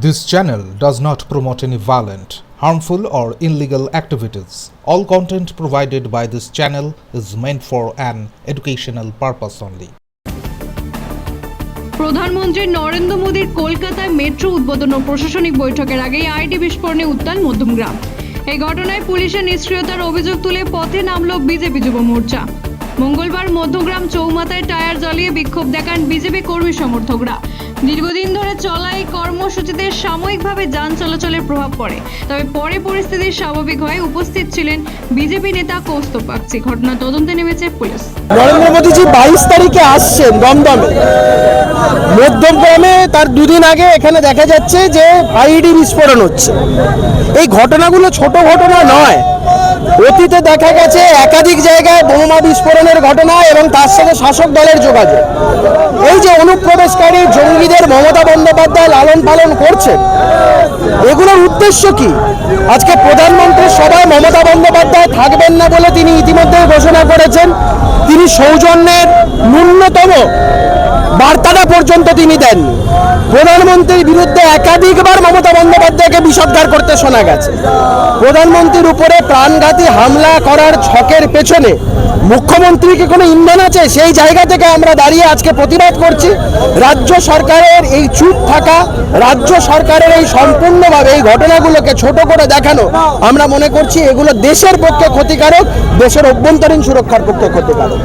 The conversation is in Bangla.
This channel does not promote any violent, harmful, or illegal activities. All content provided by this channel is meant for an educational purpose only. প্রধানমন্ত্রী নরেন্দ্র মোদীর কলকাতায় মেট্রো উদ্বোধন ও প্রশাসনিক বৈঠকের আগেই আইডি বিস্ফোরণে উত্তাল মধ্যমগ্রাম এই ঘটনায় পুলিশের নিষ্ক্রিয়তার অভিযোগ তুলে পথে নামল বিজেপি যুব মোর্চা মঙ্গলবার মধ্যগ্রাম চৌমাথায় টায়ার জ্বালিয়ে বিক্ষোভ দেখান বিজেপি কর্মী সমর্থকরা। দীর্ঘদিন ধরে চলা এই কর্মসূচিতে সাময়িকভাবে যান চলাচলের প্রভাব পড়ে। তবে পরে পরিস্থিতি স্বাভাবিক হয়ে উপস্থিত ছিলেন বিজেপি নেতা কৌস্তব বাগচি ঘটনা তদন্তে নেমেছে পুলিশ। নরেন্দ্র মোদীজি বাইশ তারিখে আসছেন দমদমে। মধ্যমগ্রামে তার দুদিন আগে এখানে দেখা যাচ্ছে যে আইডি বিস্ফোরণ হচ্ছে। এই ঘটনাগুলো ছোট ঘটনা নয়। অতীতে দেখা গেছে একাধিক জায়গায় বোমা বিস্ফোরণের ঘটনা এবং তার সাথে শাসক দলের যোগাযোগ। এই যে অনুপ্রবেশকারী জঙ্গিদের মমতা বন্দ্যোপাধ্যায় লালন পালন করছে এগুলোর উদ্দেশ্য কি? আজকে প্রধানমন্ত্রী সভায় মমতা বন্দ্যোপাধ্যায় থাকবেন না বলে তিনি ইতিমধ্যে ঘোষণা করেছেন। তিনি সৌজন্যের বার্তাটা পর্যন্ত তিনি দেননি প্রধানমন্ত্রীর বিরুদ্ধে একাধিকবার মমতা বন্দ্যোপাধ্যায়কে বিষোদ্গার করতে শোনা গেছে। প্রধানমন্ত্রীর উপরে প্রাণঘাতী হামলা করার ছকের পেছনে মুখ্যমন্ত্রীকে কোনো ইন্ধন আছে? সেই জায়গা থেকে আমরা দাঁড়িয়ে আজকে প্রতিবাদ করছি। রাজ্য সরকারের এই চুপ থাকা, রাজ্য সরকারের এই সম্পূর্ণভাবে এই ঘটনাগুলোকে ছোট করে দেখানো, আমরা মনে করছি এগুলো দেশের পক্ষে ক্ষতিকারক, দেশের অভ্যন্তরীণ সুরক্ষার পক্ষে ক্ষতিকারক।